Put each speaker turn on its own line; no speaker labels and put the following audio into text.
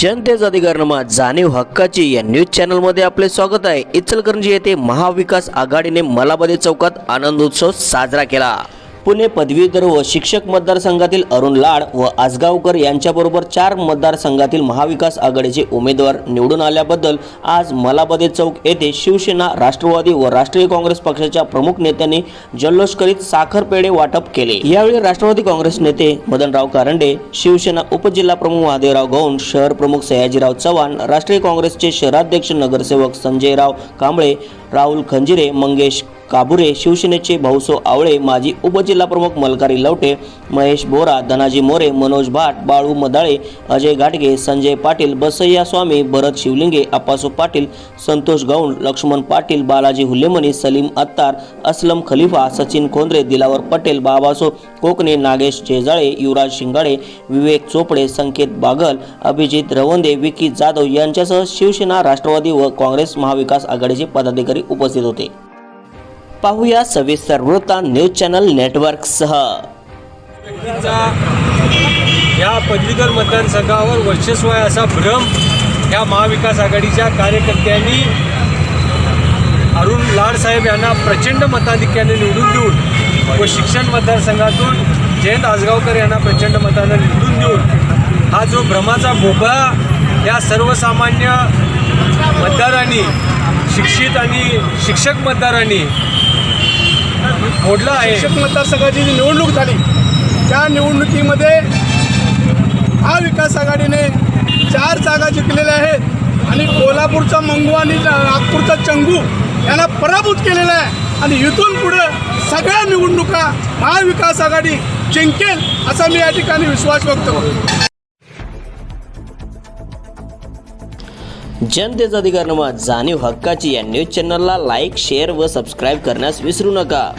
जनतेचा अधिकारनामा जाणीव हक्काची या न्यूज चॅनलमध्ये आपले स्वागत आहे. इचलकरंजी येथे महाविकास आघाडीने मलाबदे चौकात आनंदोत्सव साजरा केला. पुणे पदवीधर व शिक्षक मतदारसंघातील अरुण लाड व आसगावकर यांच्याबरोबर चार मतदारसंघातील महाविकास आघाडीचे उमेदवार निवडून आल्याबद्दल आज मलाबदे चौक येथे शिवसेना राष्ट्रवादी व राष्ट्रीय काँग्रेस पक्षाच्या प्रमुख नेत्यांनी जल्लोष करीत साखरपेढे वाटप केले. यावेळी राष्ट्रवादी काँग्रेस नेते मदनराव कारंडे शिवसेना उपजिल्हा प्रमुख महादेवराव गौंड शहर प्रमुख सयाजीराव चव्हाण राष्ट्रीय काँग्रेसचे शहराध्यक्ष नगरसेवक संजयराव कांबळे राहुल खंजिरे मंगेश काबुरे शिवसेनेचे भाऊसो आवळे माजी उपजिल्हा प्रमुख मलकारी लवटे महेश बोरा धनाजी मोरे मनोज भाट बाळू मदाळे अजय घाटगे संजय पाटील बसय्या स्वामी भरत शिवलिंगे अप्पासो पाटील संतोष गौंड लक्ष्मण पाटील बालाजी हुल्लेमणी सलीम अत्तार असलम खलिफा सचिन खोंद्रे दिलावर पटेल बाबासो कोकणे नागेश जेजाळे युवराज शिंगाडे विवेक चोपडे संकेत बागल अभिजित रवंदे विकी जाधव यांच्यासह शिवसेना राष्ट्रवादी व काँग्रेस महाविकास आघाडीचे पदाधिकारी उपस्थित होते. पाहूया सविस्तर वृत्तांत न्यूज चॅनल नेटवर्क सह.
या पदवीधर मतदारसंघावर वर्चस्व आहे असा भ्रम या महाविकास आघाडीच्या कार्यकर्त्यांनी अरुण लाडसाहेब यांना प्रचंड मताधिक्याने निवडून देऊन व शिक्षण मतदारसंघातून जयंत आजगावकर यांना प्रचंड मताने निवडून देऊन हा जो भ्रमाचा भोपळा या सर्वसामान्य मतदारांनी शिक्षित आणि शिक्षक मतदारांनी फोडला आहे.
शिक्षक मतदारसंघाची जी निवडणूक झाली त्या निवडणुकीमध्ये महाविकास आघाडीने चार जागा जिंकलेल्या आहेत आणि कोल्हापूरचा मंगू आणि नागपूरचा चंगू यांना पराभूत केलेला आहे. आणि इथून पुढं सगळ्या निवडणुका महाविकास आघाडी जिंकेल असा मी या ठिकाणी विश्वास व्यक्त करतो.
जनतेचा अधिकारनामा जाणीव हक्काची या न्यूज चॅनलला लाईक शेअर व सबस्क्राईब करण्यास विसरू नका.